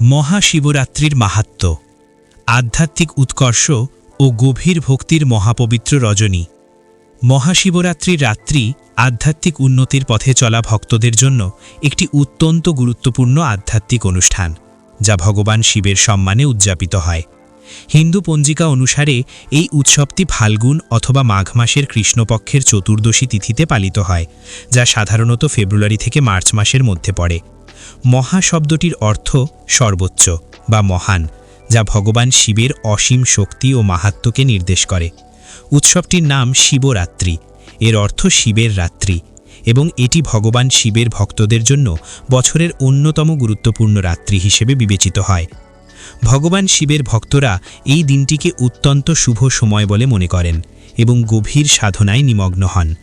মহাশিবরাত্রির মাহাত্ম্য আধ্যাত্মিক উৎকর্ষ ও গভীর ভক্তির মহাপবিত্র রজনী। মহাশিবরাত্রির রাত্রি আধ্যাত্মিক উন্নতির পথে চলা ভক্তদের জন্য একটি অত্যন্ত গুরুত্বপূর্ণ আধ্যাত্মিক অনুষ্ঠান, যা ভগবান শিবের সম্মানে উদযাপিত হয়। হিন্দু পঞ্জিকা অনুসারে এই উৎসবটি ফাল্গুন অথবা মাঘ মাসের কৃষ্ণপক্ষের চতুর্দশী তিথিতে পালিত হয়, যা সাধারণত ফেব্রুয়ারি থেকে মার্চ মাসের মধ্যে পড়ে। মহা শব্দটির অর্থ সর্বোচ্চ বা মহান, যা ভগবান শিবের অসীম শক্তি ও মাহাত্ম্যকে নির্দেশ করে। উৎসবটির নাম শিবরাত্রি, এর অর্থ শিবের রাত্রি, এবং এটি ভগবান শিবের ভক্তদের জন্য বছরের অন্যতম গুরুত্বপূর্ণ রাত্রি হিসেবে বিবেচিত হয়। ভগবান শিবের ভক্তরা এই দিনটিকে অত্যন্ত শুভ সময় বলে মনে করেন এবং গভীর সাধনায় নিমগ্ন হন।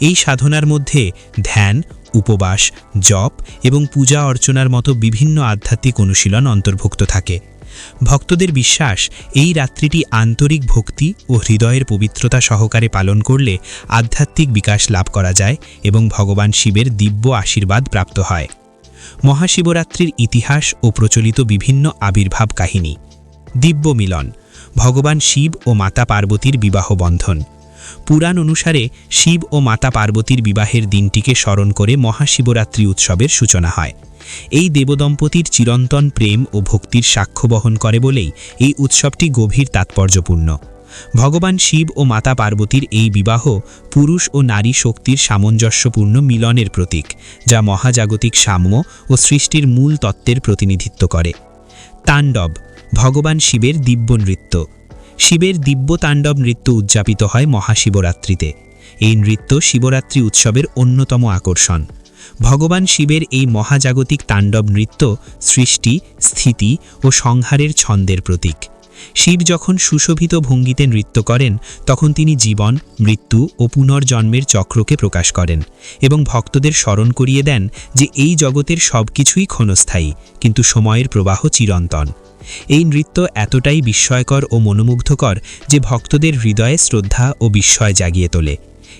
এই সাধনার মধ্যে ধ্যান উপবাস, জপ এবং পূজা অর্চনার মতো বিভিন্ন আধ্যাত্মিক অনুশীলন অন্তর্ভুক্ত থাকে। ভক্তদের বিশ্বাস, এই রাত্রিটি আন্তরিক ভক্তি ও হৃদয়ের পবিত্রতা সহকারে পালন করলে আধ্যাত্মিক বিকাশ লাভ করা যায় এবং ভগবান শিবের দিব্য আশীর্বাদ প্রাপ্ত হয়। মহাশিবরাত্রির ইতিহাস ও প্রচলিত বিভিন্ন আবির্ভাব কাহিনী। দিব্য মিলন, ভগবান শিব ও মাতা পার্বতীর বিবাহ বন্ধন। পুরাণ অনুসারে শিব ও মাতা পার্বতীর বিবাহের দিনটিকে স্মরণ করে মহাশিবরাত্রি উৎসবের সূচনা হয়। এই দেবদম্পতির চিরন্তন প্রেম ও ভক্তির সাক্ষ্য বহন করে বলেই এই উৎসবটি গভীর তাৎপর্যপূর্ণ। ভগবান শিব ও মাতা পার্বতীর এই বিবাহ পুরুষ ও নারী শক্তির সামঞ্জস্যপূর্ণ মিলনের প্রতীক, যা মহাজাগতিক সাম্য ও সৃষ্টির মূল তত্ত্বের প্রতিনিধিত্ব করে। তাণ্ডব, ভগবান শিবের দিব্য নৃত্য শিবের দিব্য তাণ্ডব নৃত্য উদযাপিত হয় মহাশিবরাত্রিতে। এই নৃত্য শিবরাত্রি উৎসবের অন্যতম আকর্ষণ। ভগবান শিবের এই মহাজাগতিক তাণ্ডব নৃত্য সৃষ্টি, স্থিতি ও সংহারের ছন্দের প্রতীক। শিব যখন সুশোভিত ভঙ্গিতে নৃত্য করেন, তখন তিনি জীবন, মৃত্যু ও পুনর্জন্মের চক্রকে প্রকাশ করেন এবং ভক্তদের স্মরণ করিয়ে দেন যে এই জগতের সব কিছুই ক্ষণস্থায়ী, কিন্তু সময়ের প্রবাহ চিরন্তন। এই নৃত্য এতটাই বিস্ময়কর ও মনোমুগ্ধকর যে ভক্তদের হৃদয়ে শ্রদ্ধা ও বিস্ময় জাগিয়ে তোলে।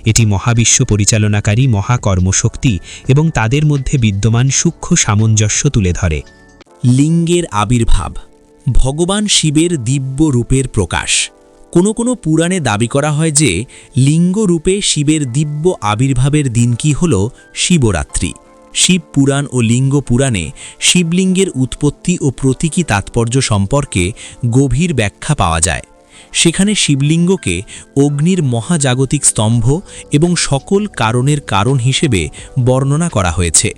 এটি মহাবিশ্ব পরিচালনাকারী মহাকর্মশক্তি এবং তাদের মধ্যে বিদ্যমান সূক্ষ্ম সামঞ্জস্য তুলে ধরে। লিঙ্গের আবির্ভাব ভগবান শিবের দিব্য রূপের প্রকাশ। কোনো কোনো পুরাণে দাবি করা হয় যে, লিঙ্গ রূপে শিবের দিব্য আবির্ভাবের দিন কি হল? শিবরাত্রি। শিব পুরাণ ও লিঙ্গ পুরাণে শিবলিঙ্গের উৎপত্তি ও প্রতীকী তাৎপর্য সম্পর্কে গভীর ব্যাখ্যা পাওয়া যায়। সেখানে শিবলিঙ্গকে অগ্নির মহাজাগতিক স্তম্ভ এবং সকল কারণের কারণ হিসেবে বর্ণনা করা হয়েছে।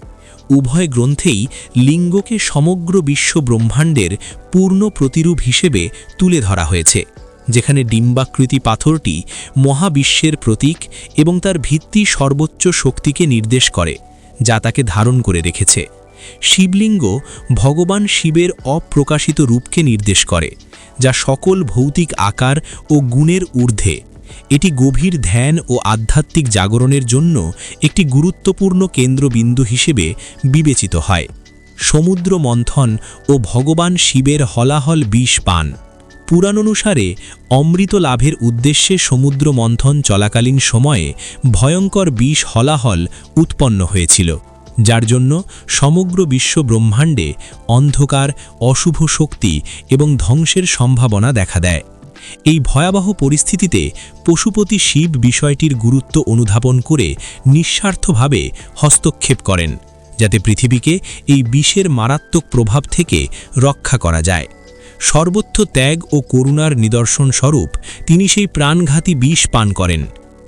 উভয় গ্রন্থেই লিঙ্গকে সমগ্র বিশ্ব ব্রহ্মাণ্ডের পূর্ণ প্রতিরূপ হিসেবে তুলে ধরা হয়েছে, যেখানে ডিম্বাকৃতি পাথরটি মহাবিশ্বের প্রতীক এবং তার ভিত্তি সর্বোচ্চ শক্তিকে নির্দেশ করে, যা তাকে ধারণ করে রেখেছে। শিবলিঙ্গ ভগবান শিবের অপ্রকাশিত রূপকে নির্দেশ করে, যা সকল ভৌতিক আকার ও গুণের ঊর্ধ্বে এটি গভীর ধ্যান ও আধ্যাত্মিক জাগরণের জন্য একটি গুরুত্বপূর্ণ কেন্দ্রবিন্দু হিসেবে বিবেচিত হয়। সমুদ্র মন্থন ও ভগবান শিবের হলাহল বিষ পান। পুরাণানুসারে অমৃত লাভের উদ্দেশ্যে সমুদ্র মন্থন চলাকালীন সময়ে ভয়ঙ্কর বিষ হলাহল উৎপন্ন হয়েছিল, যার জন্য সমগ্র বিশ্ব ব্রহ্মাণ্ডে অন্ধকার, অশুভ শক্তি এবং ধ্বংসের সম্ভাবনা দেখা দেয়। এই ভয়াবহ পরিস্থিতিতে পশুপতি শিব বিষয়টির গুরুত্ব অনুধাবন করে নিঃস্বার্থভাবে হস্তক্ষেপ করেন, যাতে পৃথিবীকে এই বিষের মারাত্মক প্রভাব থেকে রক্ষা করা যায়। সর্বত্র ত্যাগ ও করুণার নিদর্শন স্বরূপ তিনি সেই প্রাণঘাতী বিষ পান করেন।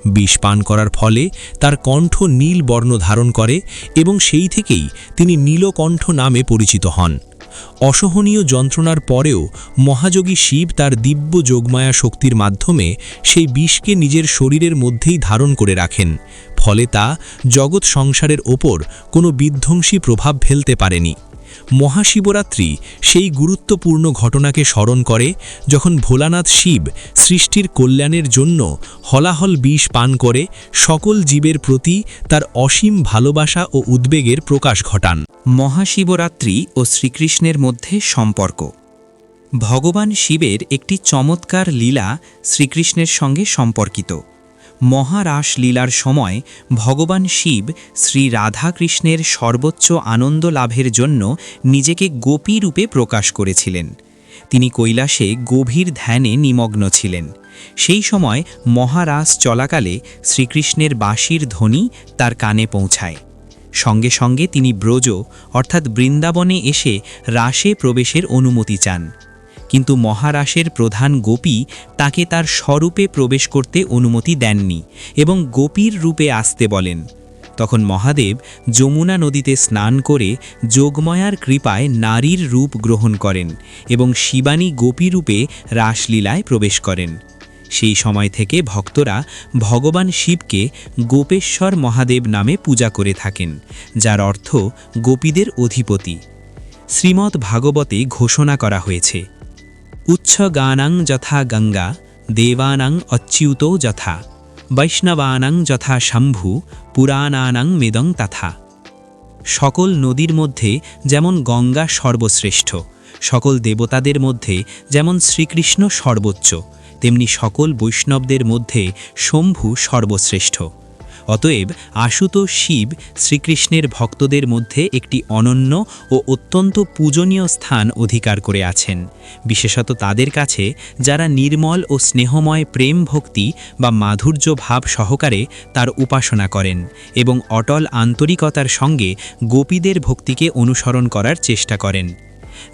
বিষ পান করার ফলে তার কণ্ঠ নীল বর্ণ ধারণ করে এবং সেই থেকেই তিনি নীলকণ্ঠ নামে পরিচিত হন। অসহনীয় যন্ত্রণার পরেও মহাযোগী শিব তার দিব্য যোগমায়া শক্তির মাধ্যমে সেই বিষকে নিজের শরীরের মধ্যেই ধারণ করে রাখেন। ফলে তা জগৎ সংসারের ওপর কোনো বিধ্বংসী প্রভাব ফেলতে পারেনি। মহাশিবরাত্রি সেই গুরুত্বপূর্ণ ঘটনাকে স্মরণ করে যখন ভোলানাথ শিব সৃষ্টির কল্যাণের জন্য হলাহল বিষ পান করে সকল জীবের প্রতি তার অসীম ভালোবাসা ও উদ্বেগের প্রকাশ ঘটান। মহাশিবরাত্রি ও শ্রীকৃষ্ণের মধ্যে সম্পর্ক। ভগবান শিবের একটি চমৎকার লীলা শ্রীকৃষ্ণের সঙ্গে সম্পর্কিত। মহারাস লীলার সময় ভগবান শিব শ্রী রাধাকৃষ্ণের সর্বোচ্চ আনন্দ লাভের জন্য নিজেকে গোপী রূপে প্রকাশ করেছিলেন। তিনি কৈলাসে গভীর ধ্যানে নিমগ্ন ছিলেন। সেই সময় মহারাস চলাকালে শ্রীকৃষ্ণের বাঁশির ধ্বনি তার কানে পৌঁছায়। সঙ্গে সঙ্গে তিনি ব্রজ অর্থাৎ বৃন্দাবনে এসে রাসে প্রবেশের অনুমতি চান। কিন্তু মহারাসের প্রধান গোপী তাকে তার স্বরূপে প্রবেশ করতে অনুমতি দেননি এবং গোপীর রূপে আসতে বলেন। তখন মহাদেব যমুনা নদীতে স্নান করে যোগময়ার কৃপায় নারীর রূপ গ্রহণ করেন এবং শিবানী গোপী রূপে রাসলীলায় প্রবেশ করেন। সেই সময় থেকে ভক্তরা ভগবান শিবকে গোপেশ্বর মহাদেব নামে পূজা করে থাকেন, যার অর্থ গোপীদের অধিপতি। শ্রীমৎ ভাগবতে ঘোষণা করা হয়েছে উচ্ছ গানাং যথা গঙ্গা দেবানাং অচ্যুত যথা বৈষ্ণবানাং যথা শম্ভু পুরাণানাং মেদং তথা সকল নদীর মধ্যে যেমন গঙ্গা সর্বশ্রেষ্ঠ, সকল দেবতাদের মধ্যে যেমন শ্রীকৃষ্ণ সর্বোচ্চ, তেমনি সকল বৈষ্ণবদের মধ্যে শম্ভু সর্বশ্রেষ্ঠ। অতএব আশুতোষ শিব শ্রীকৃষ্ণের ভক্তদের মধ্যে একটি অনন্য ও অত্যন্ত পূজনীয় স্থান অধিকার করে আছেন। বিশেষত তাদের কাছে যারা নির্মল ও স্নেহময় প্রেম ভক্তি বা মাধুর্য ভাব সহকারে তার উপাসনা করেন এবং অটল আন্তরিকতার সঙ্গে গোপীদের ভক্তিকে অনুসরণ করার চেষ্টা করেন।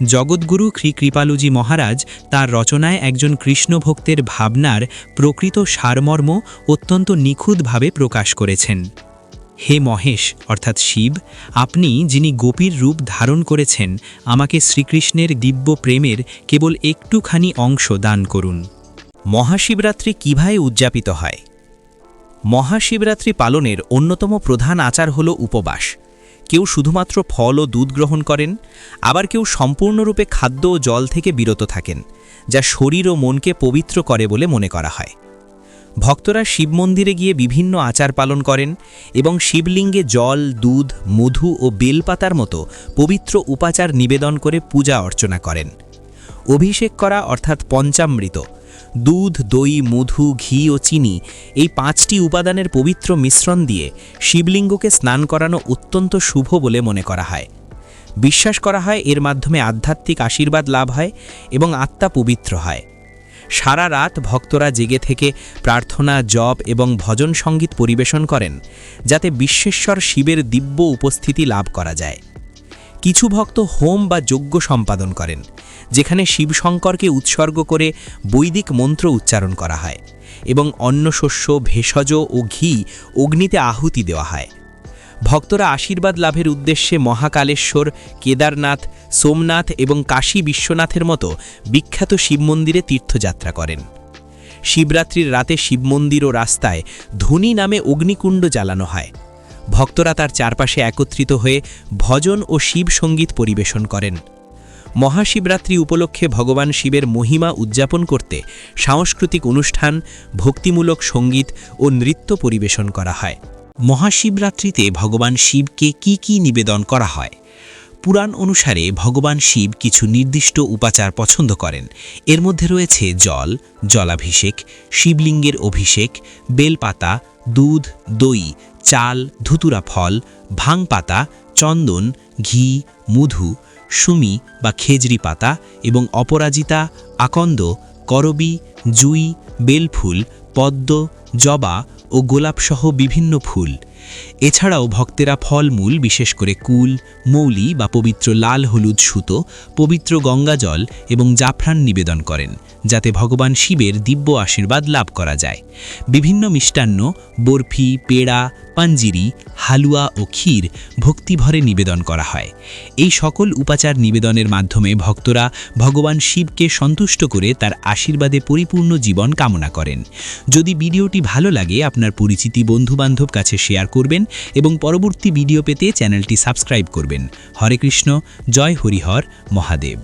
জগৎগুরু শ্রী কৃপালুজি মহারাজ তার রচনায় একজন কৃষ্ণ ভক্তের ভাবনার প্রকৃত সারমর্ম অত্যন্ত নিখুঁতভাবে প্রকাশ করেছেন। হে মহেশ, অর্থাৎ শিব, আপনি যিনি গোপীর রূপ ধারণ করেছেন, আমাকে শ্রীকৃষ্ণের দিব্য প্রেমের কেবল একটুখানি অংশ দান করুন। মহাশিবরাত্রি কীভাবে উদযাপিত হয়? মহাশিবরাত্রি পালনের অন্যতম প্রধান আচার হল উপবাস। কেউ শুধুমাত্র ফল ও দুধ গ্রহণ করেন, আবার কেউ সম্পূর্ণরূপে খাদ্য ও জল থেকে বিরত থাকেন, যা শরীর ও মনকে পবিত্র করে বলে মনে করা হয়। ভক্তরা শিব মন্দিরে গিয়ে বিভিন্ন আচার পালন করেন এবং শিবলিঙ্গে জল, দুধ, মধু ও বেলপাতার মতো পবিত্র উপাচার নিবেদন করে পূজা অর্চনা করেন। অভিষেক করা অর্থাৎ পঞ্চামৃত দুধ, দই, মধু, ঘি ও চিনি এই পাঁচটি উপাদানের পবিত্র মিশ্রণ দিয়ে শিবলিঙ্গকে স্নান করানো অত্যন্ত শুভ বলে মনে করা হয়। বিশ্বাস করা হয় এর মাধ্যমে আধ্যাত্মিক আশীর্বাদ লাভ হয় এবং আত্মা পবিত্র হয়। সারা রাত ভক্তরা জেগে থেকে প্রার্থনা, জপ এবং ভজন সংগীত পরিবেশন করেন, যাতে বিশ্বেশ্বর শিবের দিব্য উপস্থিতি লাভ করা যায়। কিছু ভক্ত হোম বা যজ্ঞ সম্পাদন করেন যেখানে শিবশঙ্করকে উৎসর্গ করে বৈদিক মন্ত্র উচ্চারণ করা হয় এবং অন্ন শস্য, ভেষজ ও ঘি অগ্নিতে আহুতি দেওয়া হয়। ভক্তরা আশীর্বাদ লাভের উদ্দেশ্যে মহাকালেশ্বর, কেদারনাথ, সোমনাথ এবং কাশী বিশ্বনাথের মতো বিখ্যাত শিবমন্দিরে তীর্থযাত্রা করেন। শিবরাত্রির রাতে শিবমন্দির ও রাস্তায় ধনী নামে অগ্নিকুণ্ড জ্বালানো হয়। ভক্তরা তার চারপাশে একত্রিত হয়ে ভজন ও শিব সংগীত পরিবেশন করেন। মহাশিবরাত্রি উপলক্ষে ভগবান শিবের মহিমা উদযাপন করতে সাংস্কৃতিক অনুষ্ঠান, ভক্তিমূলক সংগীত ও নৃত্য পরিবেশন করা হয়। মহাশিবরাত্রিতে ভগবান শিবকে কি কি নিবেদন করা হয়? পুরাণ অনুসারে ভগবান শিব কিছু নির্দিষ্ট উপাচার পছন্দ করেন। এর মধ্যে রয়েছে জল, জলাভিষেক, শিবলিঙ্গের অভিষেক, বেলপাতা, দুধ, দই, চাল, ধুতুরা ফল ভাং পাতা, চন্দন, ঘি, মধু সুমি বা খেজরি পাতা এবং অপরাজিতা, আকন্দ, করবি, জুই, বেলফুল, পদ্ম, জবা ও গোলাপসহ বিভিন্ন ফুল। এছাড়াও ভক্তেরা ফলমূল, বিশেষ করে কুল, মৌলি বা পবিত্র লাল হলুদ সুতো, পবিত্র গঙ্গাজল এবং জাফরান নিবেদন করেন, যাতে ভগবান শিবের দিব্য আশীর্বাদ লাভ করা যায়। বিভিন্ন মিষ্টান্ন, বরফি, পেড়া, পাঞ্জিরি, হালুয়া ও ক্ষীর ভক্তিভরে নিবেদন করা হয়। এই সকল উপাচার নিবেদনের মাধ্যমে ভক্তরা ভগবান শিবকে সন্তুষ্ট করে তার আশীর্বাদে পরিপূর্ণ জীবন কামনা করেন। যদি ভিডিওটি ভালো লাগে, আপনার পরিচিতি, বন্ধুবান্ধব কাছে শেয়ার করবেন এবং পরবর্তী ভিডিও পেতে চ্যানেলটি সাবস্ক্রাইব করবেন। হরে কৃষ্ণ জয় হরিহর মহাদেব।